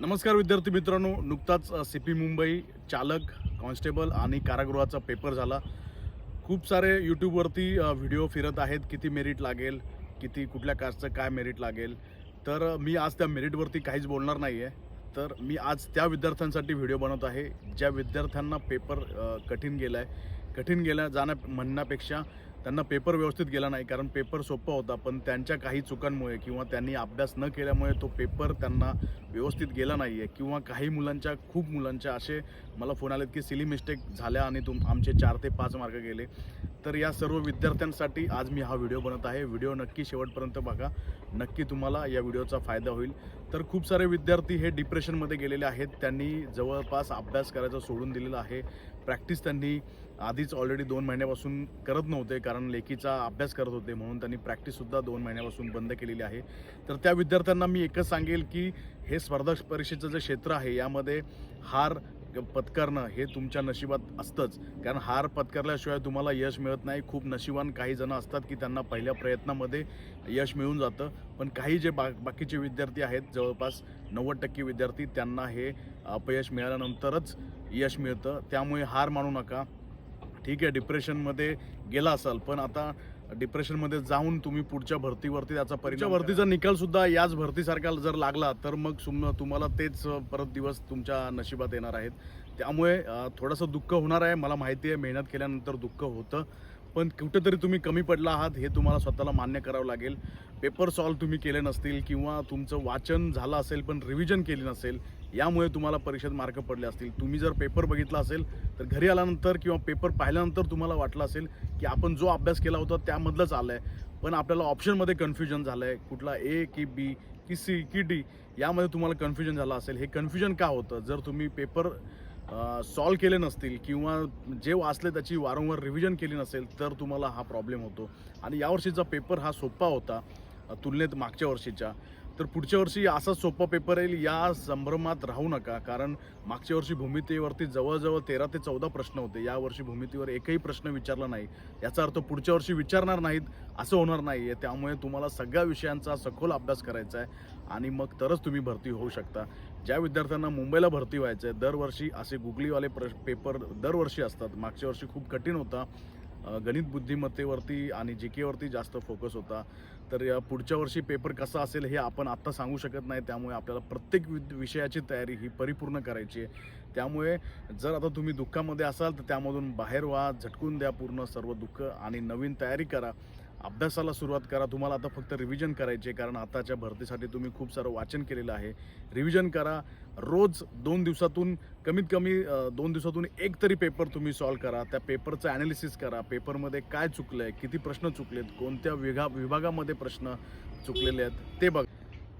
नमस्कार विद्यार्थी मित्रांनो. नुकताच सी पी मुंबई चालक कॉन्स्टेबल आणि कारागृहाचा पेपर झाला. खूप सारे यूट्यूबवरती व्हिडिओ फिरत आहेत. किती मेरिट लागेल किती कुठल्या कास्टचं काय मेरिट लागेल. तर मी आज त्या मेरिटवरती काहीच बोलणार नाही आहे तर मी आज त्या विद्यार्थ्यांसाठी व्हिडिओ बनवत आहे. ज्या विद्यार्थ्यांना पेपर कठीण गेला आहे कठीण गेला जाण्या म्हणण्यापेक्षा त्यांना पेपर व्यवस्थित गेला नाही कारण पेपर सोपा होता पण त्यांच्या काही चुकांमुळे किंवा त्यांनी अभ्यास न केल्यामुळे तो पेपर त्यांना व्यवस्थित गेला नाही आहे किंवा काही मुलांच्या खूप मुलांच्या असे मला फोन आलेत की सिली मिस्टेक झाल्या आणि तुम आमचे चार ते पाच मार्क गेले. तर या सर्व विद्यार्थ्यांसाठी आज मी हा व्हिडिओ बनत आहे. व्हिडिओ नक्की शेवटपर्यंत बघा. नक्की तुम्हाला या व्हिडिओचा फायदा होईल. तर खूप सारे विद्यार्थी हे डिप्रेशनमध्ये गेलेले आहेत. त्यांनी जवळपास अभ्यास करायचं सोडून दिलेलं आहे. प्रॅक्टिस त्यांनी आधीच ऑलरेडी दोन महिन्यापासून करत नव्हते कारण लेखीचा अभ्यास करत होते म्हणून त्यांनी प्रॅक्टिससुद्धा दोन महिन्यापासून बंद केलेली आहे. तर त्या विद्यार्थ्यांना मी एकच सांगेल की हे स्पर्धा परीक्षेचं जे क्षेत्र आहे यामध्ये हार पत्करणं हे तुमच्या नशिबात असतंच. कारण हार पत्करल्याशिवाय तुम्हाला यश मिळत नाही. खूप नशिबान काही जण असतात की त्यांना पहिल्या प्रयत्नामध्ये यश मिळून जातं. पण काही जे बा बाकीचे विद्यार्थी आहेत जवळपास नव्वद टक्के विद्यार्थी त्यांना हे अपयश मिळाल्यानंतरच यश मिळतं. त्यामुळे हार मानू नका. ठीक आहे डिप्रेशनमध्ये गेला असाल. पण आता डिप्रेशनमध्ये जाऊन तुम्ही पुढच्या भरतीवरती त्याचा परिणाम भरतीचा निकाल सुद्धा याच भरतीसारखा जर लागला तर मग तुम्हाला तेच परत दिवस तुमच्या नशिबात येणार आहेत. त्यामुळे थोडंसं दुःख होणार आहे. मला माहिती आहे मेहनत केल्यानंतर दुःख होतं. पण कुठेतरी तुम्ही कमी पडला आहात हे तुम्हाला स्वतःला मान्य करावं लागेल. पेपर सॉल्व तुम्ही केले नसतील किंवा तुमचं वाचन झालं असेल पण रिव्हिजन केली नसेल यामुळे तुम्हाला परीक्षेत मार्क पडले असतील. तुम्ही जर पेपर बघितला असेल तर घरी आल्यानंतर किंवा पेपर पाहिल्यानंतर तुम्हाला वाटलं असेल की आपण जो अभ्यास केला होता त्यामधलंच आलं आहे पण आपल्याला ऑप्शनमध्ये कन्फ्युजन झालं आहे कुठला ए की बी की सी की डी यामध्ये तुम्हाला कन्फ्युजन झालं असेल. हे कन्फ्युजन का होतं? जर तुम्ही पेपर सॉल्व केले नसतील किंवा जे वाचले त्याची वारंवार रिव्हिजन केली नसेल तर तुम्हाला हा प्रॉब्लेम होतो. आणि यावर्षीचा पेपर हा सोपा होता तुलनेत मागच्या वर्षीच्या. तर पुढच्या वर्षी असा सोपा पेपर येईल या संभ्रमात राहू नका. कारण मागच्या वर्षी भूमितीवरती जवळजवळ तेरा ते चौदा प्रश्न होते. या वर्षी भूमितीवर एकही प्रश्न विचारला नाही. याचा अर्थ पुढच्या वर्षी विचारणार नाहीत असं होणार नाही आहे त्यामुळे तुम्हाला सगळ्या विषयांचा सखोल अभ्यास करायचा आहे आणि मग तरच तुम्ही भरती होऊ शकता. ज्या विद्यार्थ्यांना मुंबईला भरती व्हायचं आहे दरवर्षी असे गुगलीवाले प्र पेपर दरवर्षी असतात. मागच्या वर्षी खूप कठीण होता. गणित बुद्धिमत्तेवरती आणि जी केवरती जास्त फोकस होता. तर या पुढच्या वर्षी पेपर कसा असेल हे आपण आत्ता सांगू शकत नाही. त्यामुळे आपल्याला प्रत्येक विद विषयाची तयारी ही परिपूर्ण करायची आहे. त्यामुळे जर आता तुम्ही दुःखामध्ये असाल तर त्यामधून बाहेर व्हा झटकून द्या पूर्ण सर्व दुःख आणि नवीन तयारी करा. अभ्यासाला सुरुवात करा. तुम्हाला आता फक्त रिव्हिजन करायचे कारण आताच्या भरतीसाठी तुम्ही खूप सारं वाचन केलेलं आहे. रिव्हिजन करा. रोज दोन दिवसातून कमीत कमी दोन दिवसातून एक तरी पेपर तुम्ही सॉल्व करा. त्या पेपरचं ॲनालिसिस करा. पेपरमध्ये काय चुकलं आहे किती प्रश्न चुकलेत कोणत्या विभा विभागामध्ये प्रश्न चुकलेले आहेत ते बघ.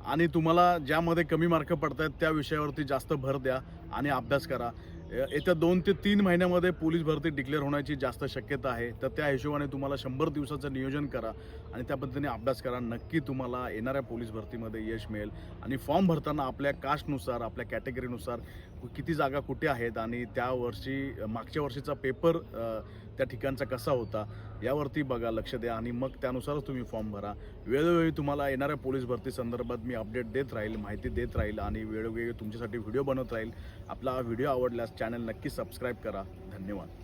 आणि तुम्हाला ज्यामध्ये कमी मार्क पडत आहेत त्या विषयावरती जास्त भर द्या आणि अभ्यास करा. येत्या दोन ते तीन महिन्यामध्ये पोलीस भरती डिक्लेअर होण्याची जास्त शक्यता आहे. तर त्या हिशोबाने तुम्हाला शंभर दिवसाचं नियोजन करा आणि त्या पद्धतीने अभ्यास करा. नक्की तुम्हाला येणाऱ्या पोलीस भरतीमध्ये यश मिळेल. आणि फॉर्म भरताना आपल्या कास्टनुसार आपल्या कॅटेगरीनुसार किती जागा कुठे आहेत आणि त्या वर्षी मागच्या वर्षीचा पेपर त्या ठिकाणचा कसा होता यावरती बघा लक्ष द्या आणि मग त्यानुसारच तुम्ही फॉर्म भरा. वेळोवेळी तुम्हाला येणाऱ्या पोलीस भरती संदर्भात मी अपडेट देत राहील माहिती देत राहील आणि वेळोवेळी तुमच्यासाठी व्हिडिओ बनवत राहील. आपला हा व्हिडिओ आवडल्यास चॅनल नक्की सबस्क्राईब करा. धन्यवाद.